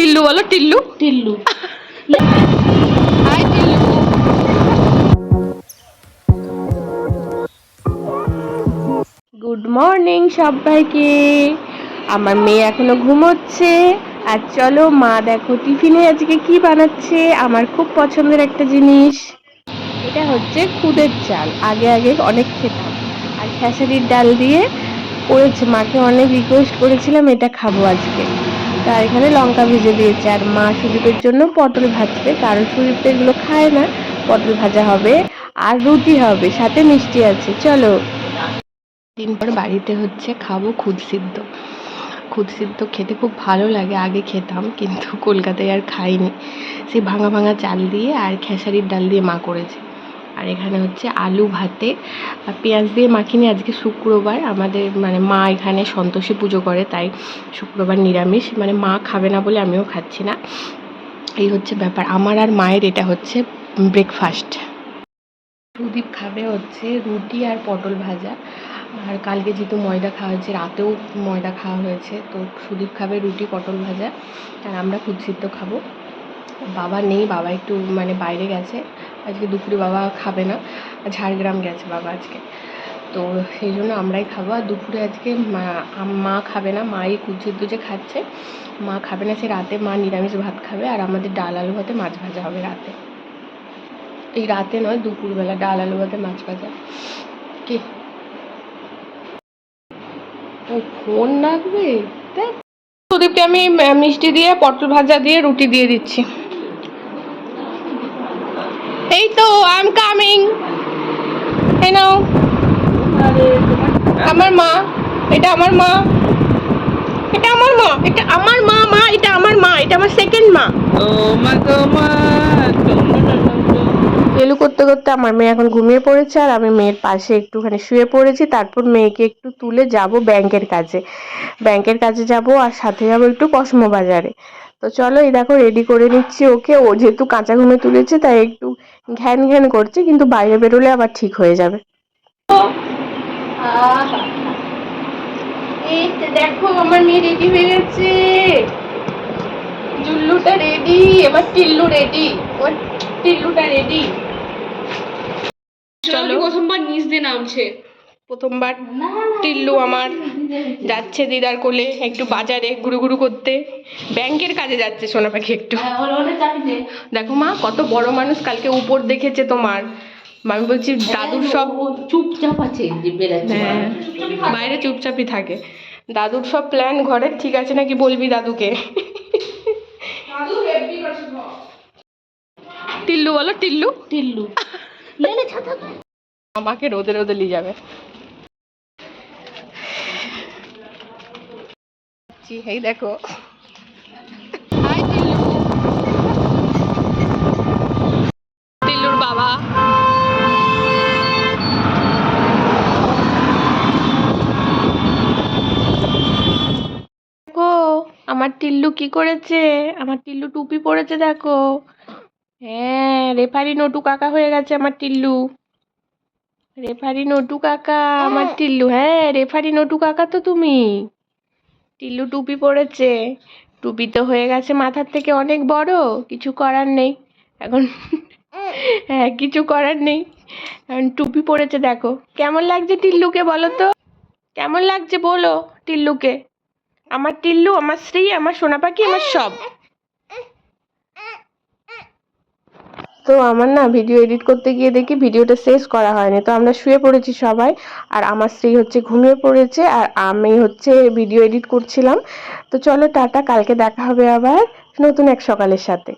টিল্লু বলো Tillu? Tillu. Hi Tillu. Good morning সবাইকে। আমার মেয়ে এখনও ঘুমোচ্ছে। আর চলো মা দেখো টিফিনে আজকে কি বানাচ্ছে। আমার খুব পছন্দের একটা জিনিস। এটা হচ্ছে খুদের চাল। আগে আগে অনেক খেতাম। আর খেসারির ডাল দিয়ে করেছে। মাকে অনেক রিকোয়েস্ট করেছিলাম এটা খাব আজকে। তা এখানে লঙ্কা ভেজে দিয়েছে। আর মা সুদীপের জন্য পটল ভাজবে, কারণ সুদীপ তো এগুলো খায় না। পটল ভাজা হবে আর রুটি হবে, সাথে মিষ্টি আছে। চলো। দিন পর বাড়িতে হচ্ছে খাব খুদ সিদ্ধ। খুদ সিদ্ধ খেতে খুব ভালো লাগে, আগে খেতাম, কিন্তু কলকাতায় আর খাইনি। সেই ভাঙা ভাঙা চাল দিয়ে আর খেসারির ডাল দিয়ে মা করেছে। আর এখানে হচ্ছে আলু ভাতে। আর পেঁয়াজ দিয়ে মাখিনি আজকে শুক্রবার। আমাদের মানে মা এখানে সন্তোষী পুজো করে, তাই শুক্রবার নিরামিষ। মানে মা খাবে না বলে আমিও খাচ্ছি না। এই হচ্ছে ব্যাপার। আমার আর মায়ের এটা হচ্ছে ব্রেকফাস্ট সুদীপ খাবে হচ্ছে রুটি আর পটল ভাজা। আর কালকে যেহেতু ময়দা খাওয়া হয়েছে রাতেও ময়দা খাওয়া হয়েছে, তো সুদীপ খাবে রুটি, পটল ভাজা। আর আমরা কুৎসিদ্ধ খাব। বাবা নেই, বাবা একটু মানে বাইরে গেছে। আজকে দুপুরে বাবা খাবে না, ঝাড়গ্রাম গেছে বাবা আজকে। তো সেই জন্য আমরাই খাব। আর দুপুরে আজকে মা মা খাবে না, মাই কুচিদ্ধ যে খাচ্ছে, মা খাবে না, সে রাতে মা নিরামিষ ভাত খাবে আর আমাদের ডাল আলু ভাতে মাছ ভাজা হবে রাতে। এই রাতে নয়, দুপুরবেলা ডাল আলু ভাতে মাছ ভাজা। কি? ও ফোন লাগবে? সুদীপকে আমি মিষ্টি দিয়ে, পটল ভাজা দিয়ে রুটি দিয়ে দিচ্ছি এই তো আই এম কামিং এই নাও আমার মা এটা আমার মা। এটা আমার মা এটা আমার মা মা এটা আমার মা এটা আমার সেকেন্ড মা। ও মা গো মা এলু করতে করতে আমার মেয়ে এখন ঘুমিয়ে পড়েছে আর আমি মেয়ের পাশে একটুখানি শুয়ে পড়েছি। তারপর মেয়েকে একটু তুলে যাব ব্যাংকের কাজে। ব্যাংকের কাজে যাব আর সাথে যাব একটু কসমো বাজারে। তো চলো এই দেখো রেডি করে নিচ্ছি ওকে। ও যেহেতু কাঁচা ঘুমে তুলেছে তাই একটু ঘ্যান ঘ্যান করছে কিন্তু বাইরে বেরোলে আবার ঠিক হয়ে যাবে। এই দেখো আমার মেয়ে রেডি হয়ে গেছে। জুল্লুটা রেডি এবার টিল্লু রেডি ওর টিল্লুটা রেডি চলো। প্রথমবার নিচ দিয়ে নামছে। প্রথমবার। টিল্লু আমার যাচ্ছে দিদার কোলে একটু বাজারে ঘুরু ঘুরু করতে। ব্যাংকের কাজে যাচ্ছে সোনা পাখি একটু। দেখো মা কত বড় মানুষ কালকে উপর দেখেছে তোমার। আমি বলছি দাদুর সব চুপচাপ আছে হ্যাঁ বাইরে চুপচাপই থাকে। দাদুর সব প্ল্যান ঘরের ঠিক আছে নাকি বলবি দাদুকে? টিল্লু বলো টিল্লু। টিল্লু। লেলে আমাকে রোদে রোদে নিয়ে যাবে। জি, এই দেখো। বাবা। দেখো আমার টিল্লু কি করেছে? আমার টিল্লু টুপি পরেছে দেখো। হ্যাঁ রেফারি নটু কাকা হয়ে গেছে আমার টিল্লু। রেফারি নটু কাকা আমার টিল্লু। হ্যাঁ রেফারি নটু কাকা তো তুমি। টিল্লু টুপি পরেছে। টুপি তো হয়ে গেছে মাথার থেকে অনেক বড় কিছু করার নেই। এখন হ্যাঁ কিছু করার নেই। এখন টুপি পরেছে দেখো। কেমন লাগছে টিল্লুকে বলো তো? কেমন লাগছে বলো টিল্লুকে? আমার টিল্লু আমার শ্রী আমার সোনা পাখি আমার সব। তো আমার না ভিডিও এডিট করতে গিয়ে দেখি ভিডিওটা শেষ করা হয়নি। তো আমরা শুয়ে পড়েছি সবাই। আর আমার স্ত্রী হচ্ছে ঘুমিয়ে পড়েছে আর আমি হচ্ছে ভিডিও এডিট করছিলাম। তো চলো টাটা, কালকে দেখা হবে আবার নতুন এক সকালের সাথে।